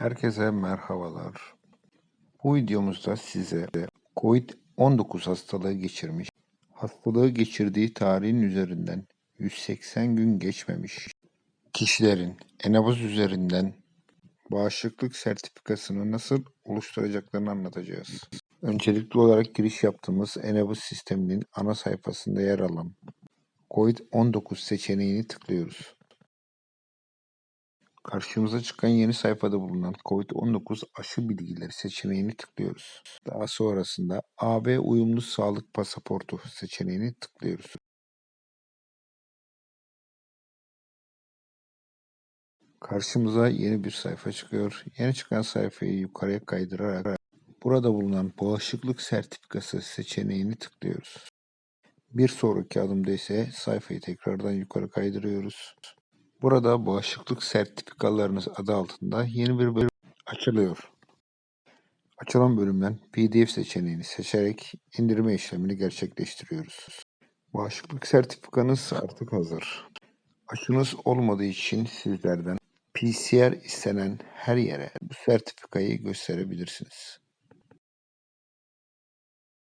Herkese merhabalar. Bu videomuzda size COVID-19 hastalığı geçirmiş, hastalığı geçirdiği tarihin üzerinden 180 gün geçmemiş kişilerin Enabuz üzerinden bağışıklık sertifikasını nasıl oluşturacaklarını anlatacağız. Öncelikli olarak giriş yaptığımız Enabuz sisteminin ana sayfasında yer alan COVID-19 seçeneğini tıklıyoruz. Karşımıza çıkan yeni sayfada bulunan COVID-19 aşı bilgileri seçeneğini tıklıyoruz. Daha sonrasında AB uyumlu sağlık pasaportu seçeneğini tıklıyoruz. Karşımıza yeni bir sayfa çıkıyor. Yeni çıkan sayfayı yukarıya kaydırarak burada bulunan bağışıklık sertifikası seçeneğini tıklıyoruz. Bir sonraki adımda ise sayfayı tekrardan yukarı kaydırıyoruz. Burada bağışıklık sertifikalarınız adı altında yeni bir bölüm açılıyor. Açılan bölümden PDF seçeneğini seçerek indirme işlemini gerçekleştiriyoruz. Bağışıklık sertifikanız artık hazır. Aşınız olmadığı için sizlerden PCR istenen her yere bu sertifikayı gösterebilirsiniz.